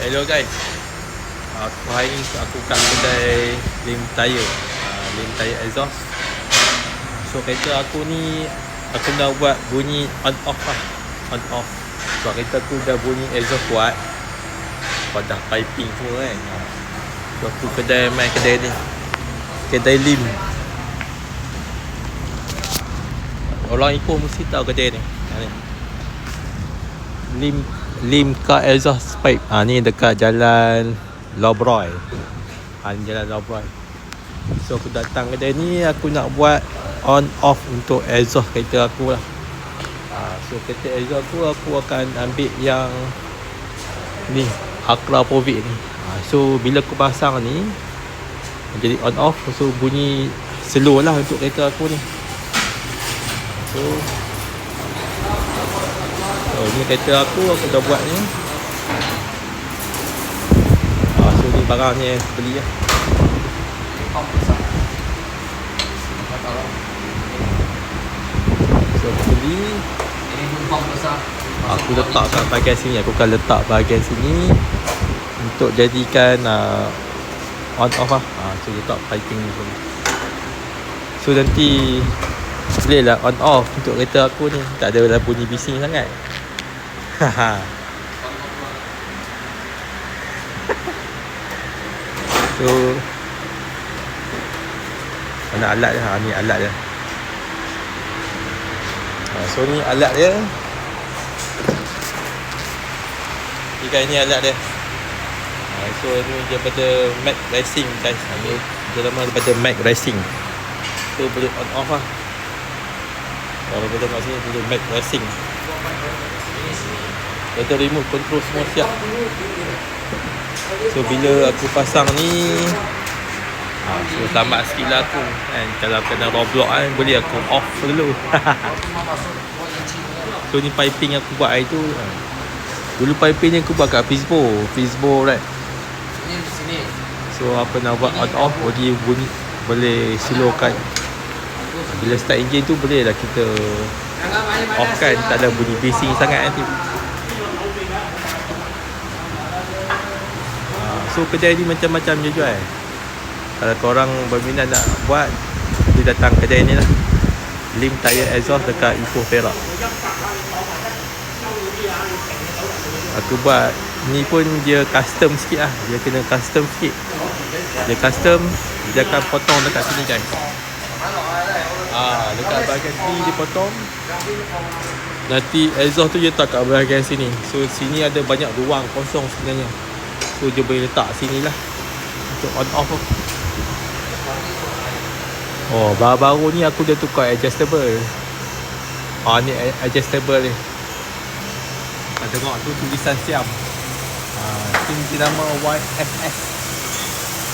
Hello guys. Aku hari ni aku kat kedai Lim Tire uh, Lim Tire Exhaust. So kereta aku ni Aku nak buat bunyi on off lah. On off Sebab kereta aku dah bunyi exhaust kuat. Sebab dah piping semua kan. So aku kedai main kedai ni. Kedai Lim. Orang Ipoh mesti tahu kedai ni. Ha, ni. Lim Lim Car Exhaust Pipe. Ha ni dekat jalan Lobroy. Ha ni jalan Lobroy. So aku datang kedai ni aku nak buat on off untuk exhaust kereta aku lah. Ha, so kereta exhaust aku aku akan ambil yang ni Acra Povic ni. Ha, so bila aku pasang ni jadi on off so bunyi slow lah untuk kereta aku ni. So ni kereta aku aku dah buat ni. Ah so ni barang ni yang beli lah. So aku beli. Aku letakkan bahagian sini. Aku akan letak bahagian sini. Untuk jadikan uh, On off lah. Uh, So letak piping ni semua. So nanti Boleh lah on off Untuk kereta aku ni. Tak ada lah bunyi bising sangat So Mana alat dia? Ha, ni alat dia. Ha, So ni alat dia. Ni kan ni alat dia. Ha, So ni daripada Mac Racing guys. Ha, Ni dia nama daripada Mac Racing. So boleh on off lah. Kalau kita tengok sini Boleh Mac Racing Kita remote control semua siap. So bila aku pasang ni ha, So selamat sikit lah aku kan Kalau kena roblox kan Boleh aku off dulu. So ni piping yang aku buat hari tu ha. Dulu piping ni aku buat kat Fizbo. Fizbo right? So apa nak buat on off Boleh bunyi Boleh slowkan. Bila start engine tu boleh lah kita Off kan. Tak ada bunyi bising sangat nanti So kedai ni macam-macam je jual. Kalau korang berminat nak buat Dia datang kedai ni lah. Lim Tire Exhaust dekat Ipoh Perak. Aku buat Ni pun dia custom sikit lah. Dia kena custom sikit. Dia custom Dia akan potong dekat sini guys. Ah, dekat bahagian sini dia potong. Nanti exhaust tu dia tak kat bahagian sini. So sini ada banyak ruang kosong sebenarnya So dia boleh letak sini lah. Untuk on off. Tu Oh baru-baru ni aku dah tukar adjustable. Ah ni adjustable ni. Ah, Tengok tu tulisan siam ah, Ini nama YSS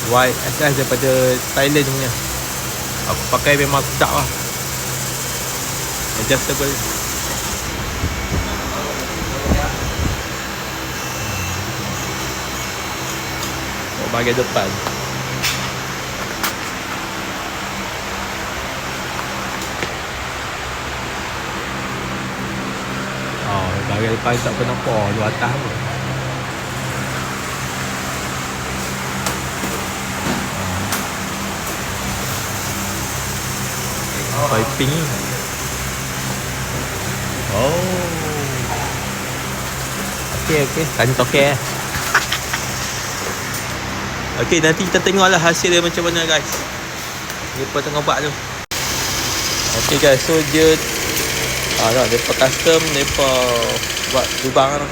YSS daripada Thailand punya. Aku pakai memang sedap lah. Adjustable Bahagian depan. Oh, bahagian depan tak pernah nampak. Lu atas tu Oh. Piping ni. Oh. Okay okay. Tanya tokek eh Okay nanti kita tengoklah hasil dia macam mana guys. Mereka tengah buat tu. Okay guys so dia Ah tak, mereka custom Mereka buat lubang tu.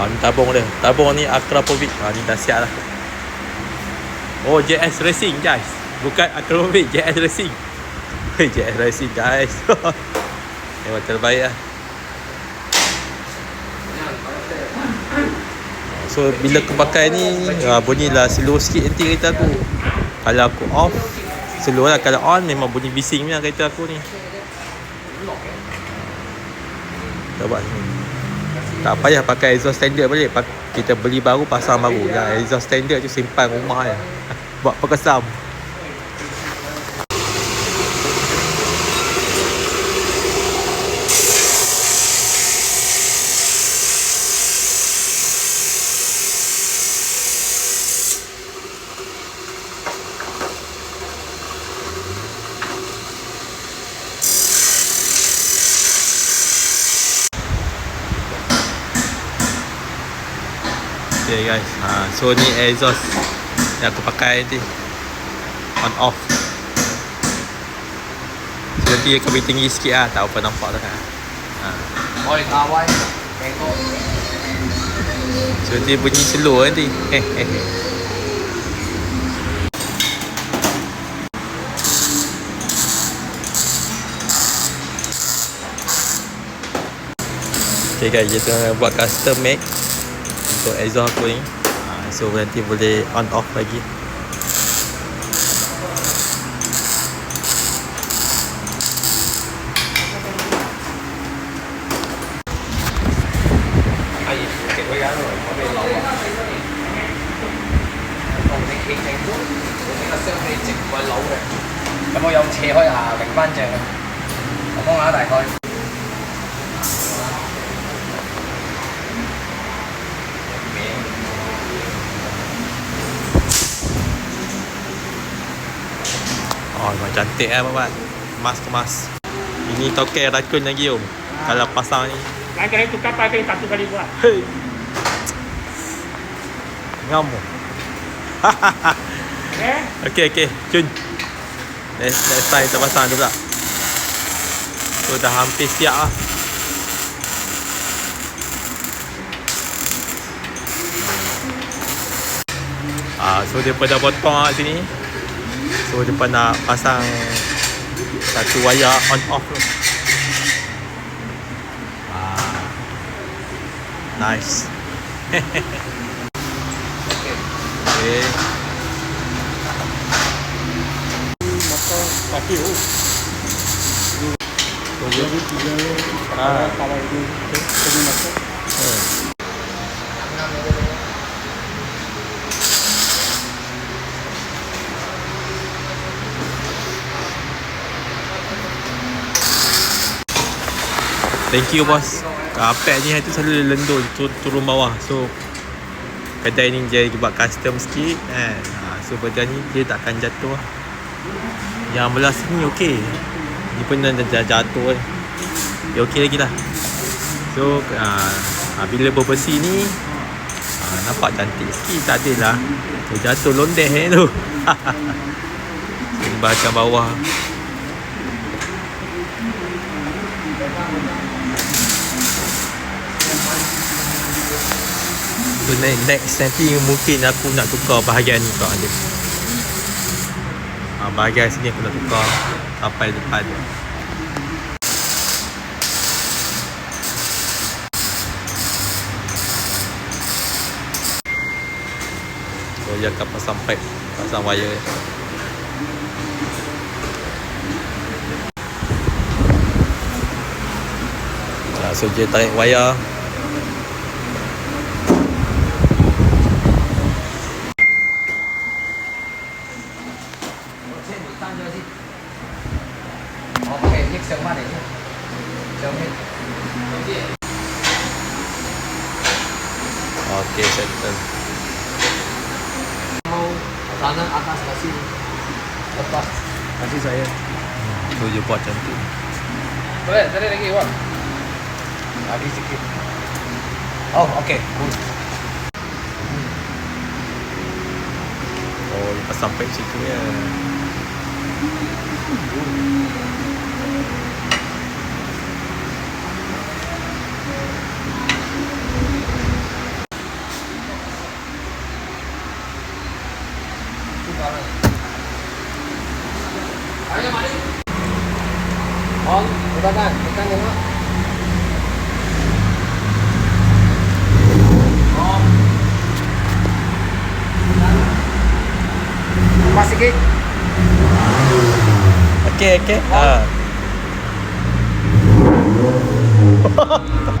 Ah ni tabung dia. Tabung ni Akrapovic Ah ni dah siap lah. Oh JS Racing guys. Bukan Akrapovic JS Racing. JS Racing guys. Memang terbaik lah So bila aku pakai ni uh, Bunyi lah slow sikit nanti kereta aku. Kalau aku off Slow lah. Kalau on memang bunyi bising lah kereta aku ni. Buat ni. Tak payah pakai exhaust standard boleh Kita beli baru pasang baru. Yang exhaust standard tu simpan rumah je. Buat perkesam Okay guys. Ha, So ni exhaust Yang aku pakai nanti. On off. So nanti dia kabin tinggi sikit lah. Tak apa nampak sangat ha. Oi kawan Tengok. So nanti bunyi slow nanti. Eh eh eh. Okay guys, kita buat custom make Untuk exhaust aku ni? Ha, So nanti boleh on off lagi cantik eh Bapak Kemas kemas Ini token rakun lagi om. Kalau pasang ni. Lain kali tukar pakai satu kali buat. Hei. Ngamu Eh? Okay okay Cun Next, next time kita pasang tu pula. So dah hampir siap lah. Ah, so dia pada potong kat sini So dia nak pasang Satu wayar on off tu ah, Nice Okay Motor kaki tu. Ah. Kalau itu punya motor. Thank you bos Kapek ni tu selalu lendul tur, turun bawah. So Kedai ni dia buat custom sikit ha, So benda ni dia takkan jatuh. Yang belah sini okey. Ni pun dah, dah jatuh kan? Dia okey lagi lah. So uh, bila bebersih ni uh, nampak cantik sikit tak adalah. Dia jatuh londeh eh, tu. Bahagian bawah. So next, next nanti mungkin aku nak tukar bahagian ni kau ada. Uh, bahagian sini aku nak tukar sampai depan. So dia akan pasang pipe Pasang wire nah, So dia tarik wire 上邊。Okay settle Mau sana atas kasih lepas kasih saya. Dia buat cantik Boleh, tadi lagi Wan. Lagi sikit. Oh, okay. Good. Oh pasang pipe situ ya Ayo, On, udah kan? Kita nengok. Okay, okay. Ah.